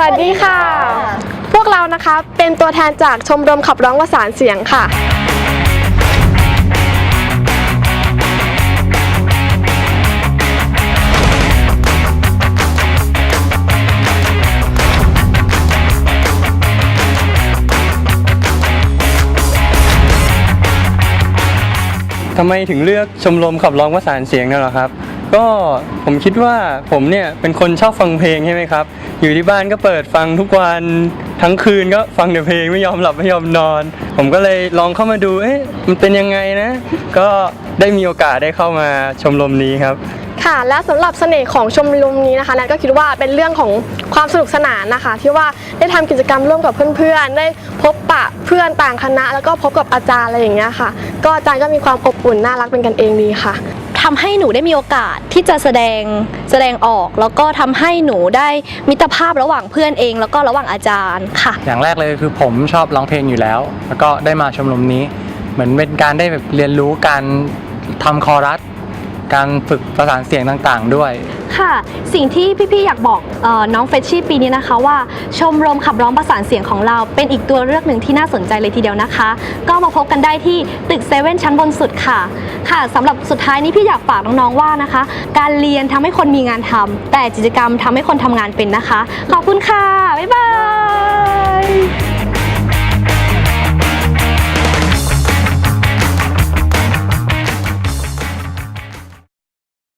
วัสดีค่ะ พวกเป็นตัวแทนจากชมรมขับร้องประสานเสียงค่ะ ทำไมถึงเลือกชมรมขับร้องประสานเสียงนั่นเหรอครับ ก็ผมคิดว่าผมเนี่ยเป็นคนชอบฟังเพลงใช่ไหมครับ อยู่ที่บ้านก็เปิดฟังทุกวันทั้งคืนก็ฟังแต่เพลงไม่ยอมหลับไม่ยอมนอน ผมก็เลยลองเข้ามาดูเอ๊ะมันเป็นยังไงนะ ก็ได้มีโอกาสได้เข้ามาชมรมนี้ครับค่ะและสำหรับเสน่ห์ของชมรมนี้นะคะแนนก็คิดว่าเป็นเรื่องของความสนุกสนานนะคะ ที่ว่าได้ทำกิจกรรมร่วมกับเพื่อนๆ ได้พบปะเพื่อนต่างคณะ แล้วก็พบกับอาจารย์อะไรอย่างเงี้ยค่ะ ก็อาจารย์ก็มีความอบอุ่นน่ารักเป็นกันเองดีค่ะ ทำให้หนูได้มีโอกาสที่จะแสดงแสดงออก แล้วก็ทำให้หนูได้มิตรภาพระหว่างเพื่อนเอง แล้วก็ระหว่างอาจารย์ค่ะ อย่างแรกเลยคือผมชอบร้องเพลงอยู่แล้ว แล้วก็ได้มาชมรมนี้ เหมือนเป็นการได้แบบเรียนรู้การทำคอรัส การฝึกประสานเสียงต่างๆ ด้วย ค่ะ สิ่งที่พี่ๆอยากบอกเออน้องเฟชชี่ปีนี้นะคะว่าชมรมขับร้องประสานเสียงของเราเป็นอีกตัวเลือกหนึ่งที่น่าสนใจเลยทีเดียวนะคะ ก็มาพบกันได้ที่ตึกเซเว่นชั้นบนสุดค่ะค่ะสำหรับสุดท้ายนี้พี่อยากฝากน้องๆว่านะคะ การเรียนทำให้คนมีงานทำแต่กิจกรรมทำให้คนทำงานเป็นนะคะ ขอบคุณค่ะบ๊ายบาย